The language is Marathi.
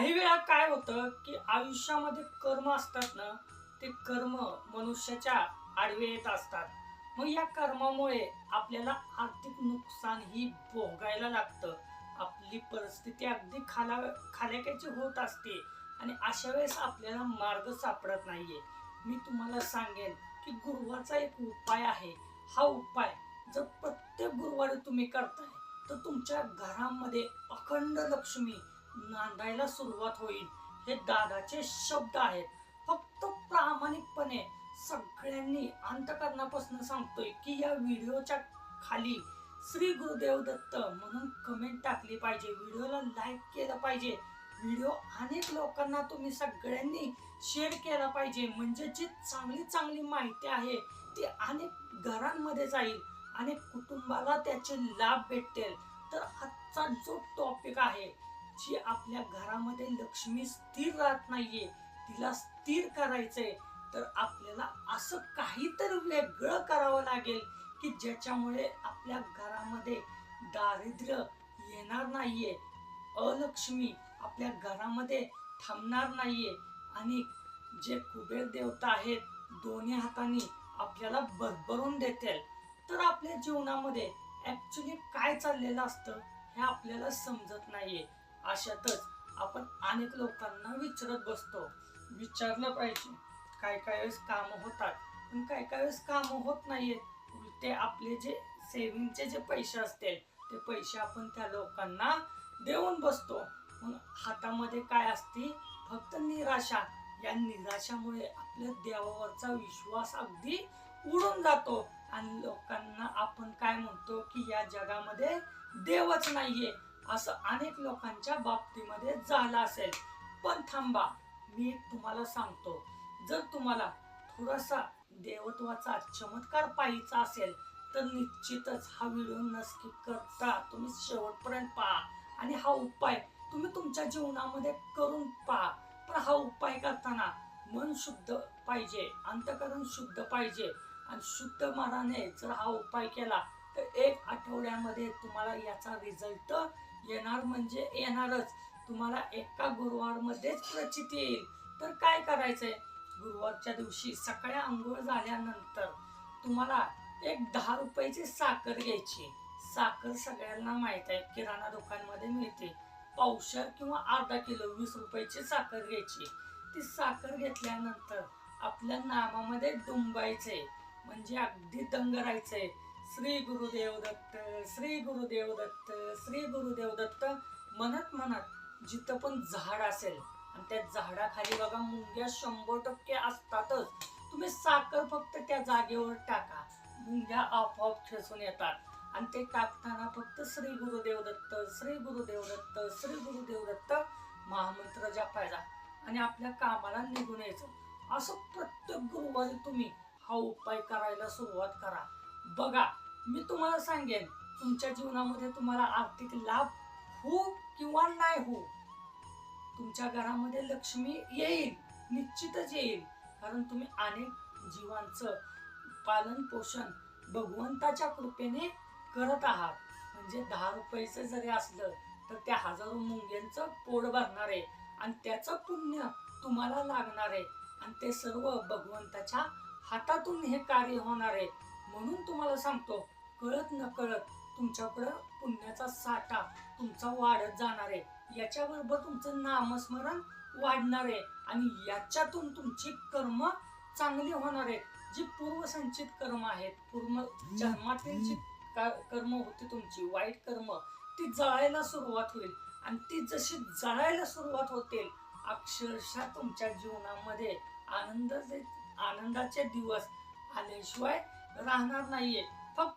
काही वेळा काय होतं की आयुष्यामध्ये कर्म असतात ना ते कर्म मनुष्याच्या आडवे येत असतात. मग या कर्मामुळे आपल्याला आर्थिक नुकसान ही भोगायला लागतं. आपली परिस्थिती अगदी खाला खाल्याकाची होत असते आणि अशा वेळेस आपल्याला मार्ग सापडत नाहीये. मी तुम्हाला सांगेन की गुरुवारचा एक उपाय आहे. हा उपाय जर प्रत्येक गुरुवारी तुम्ही करताय तर तुमच्या घरामध्ये अखंड लक्ष्मी नांदायला सुरुवात होईल. हे दादाचे शब्द आहेत. फक्त प्रामाणिकपणे सगळ्यांनी अंतकरणापासून सांगतोय की या व्हिडिओच्या खाली श्री गुरुदेव दत्त म्हणून कमेंट टाकली पाहिजे. व्हिडिओला लाईक केलं पाहिजे. व्हिडिओ अनेक लोकांना तुम्ही सगळ्यांनी शेअर केला पाहिजे. म्हणजे जी चांगली चांगली माहिती आहे ती अनेक घरांमध्ये जाईल आणि कुटुंबाला त्याचे लाभ भेटतील तर आजचा जो टॉपिक आहे जी आपल्या घरामध्ये लक्ष्मी स्थिर राहत नाहीये तिला स्थिर करायचंय तर आपल्याला असं काहीतरी वेगळं करावं लागेल की ज्याच्यामुळे आपल्या घरामध्ये दारिद्र्य येणार नाहीये अलक्ष्मी आपल्या घरामध्ये थांबणार नाहीये आणि जे कुबेर देवता आहेत दोन्ही हातांनी आपल्याला भरभरून देतील. तर आपल्या जीवनामध्ये ॲक्च्युली काय चाललेलं असतं हे आपल्याला समजत नाहीये. अशातच आपण अनेक लोकांना विचारत बसतो. विचारलं पाहिजे. काय काय वेळेस कामं होतात पण काय काय वेळेस कामं होत नाहीयेत. उलटे आपले जे सेव्हिंगचे जे पैसे असतील ते पैसे आपण त्या लोकांना देऊन बसतो. मग हातामध्ये काय असते? फक्त निराशा. या निराशामुळे आपल्या देवावरचा विश्वास अगदी उडून जातो. आणि लोकांना आपण काय म्हणतो की या जगामध्ये देवच नाहीये. असं अनेक लोकांच्या बाबतीमध्ये झालं असेल. पण थांबा मी तुम्हाला सांगतो. जर तुम्हाला थोडासा देवत्वाचा चमत्कार पाहायचा असेल तर निश्चितच हा व्हिडिओ न स्किप करता तुम्ही शेवटपर्यंत पहा. आणि हा उपाय तुम्ही तुमच्या जीवनामध्ये करून पहा. पण हा उपाय करताना मन शुद्ध पाहिजे अंतकरण शुद्ध पाहिजे. आणि शुद्ध मनाने जर हा उपाय केला तर एक आठवड्यामध्ये तुम्हाला याचा रिझल्ट येणार म्हणजे येणारच. तुम्हाला एका गुरुवारमध्येच प्रचित येईल. तर काय करायचंय? गुरुवारच्या दिवशी सकाळी आंघोळ झाल्यानंतर तुम्हाला एक दहा रुपयाची साखर घ्यायची. साखर सगळ्यांना माहीत आहे. किराणा दुकानमध्ये मिळते. पावशर किंवा अर्धा किलो वीस रुपयाची साखर घ्यायची. ती साखर घेतल्यानंतर आपल्या नामामध्ये डुंबायचंय. म्हणजे अगदी दंग राहायचंय. श्री गुरुदेव दत्त श्री गुरुदेव दत्त श्री गुरुदेव दत्त म्हणत म्हणत जिथं पण झाड असेल आणि त्या झाडाखाली बघा मुंग्या शंभर टक्के असतातच. तुम्ही साखर फक्त त्या जागेवर टाका. मुंग्या आपोआप खेचून येतात. आणि ते टाकताना फक्त श्री गुरुदेव दत्त श्री गुरुदेव दत्त श्री गुरुदेव दत्त महामंत्र जपायचा. आणि आपल्या कामाला निघून यायचं. असं प्रत्येक गुरुवारी तुम्ही हा उपाय करायला सुरुवात करा. बघा मी तुम्हाला सांगेन तुमच्या जीवनामध्ये तुम्हाला आर्थिक लाभ हो किंवा नाही हो तुमच्या घरामध्ये लक्ष्मी येईल निश्चितच येईल. कारण तुम्ही अनेक जीवांचं पालन पोषण भगवंताच्या कृपेने करत आहात. म्हणजे दहा रुपयाचं जरी असलं तर त्या हजारो मुंग्यांचं पोट भरणार आहे आणि त्याचं पुण्य तुम्हाला लागणार. आहे आणि ते सर्व भगवंताच्या हातातून हे कार्य होणार. आहे म्हणून तुम्हाला सांगतो कळत न कळत तुमच्याकडं पुण्याचा साठा तुमचा वाढत जाणार आहे. याच्याबरोबर तुमचं नामस्मरण वाढणार आहे आणि याच्यातून तुमची कर्म चांगली होणार आहेत. जी पूर्वसंचित कर्म आहेत पूर्ण जन्मातील जी कर्म होती तुमची वाईट कर्म ती जळायला सुरुवात होईल. आणि ती जशी जळायला सुरुवात होतील अक्षरशः तुमच्या जीवनामध्ये आनंद आनंदाचे दिवस आल्याशिवाय राहणार नाहीये.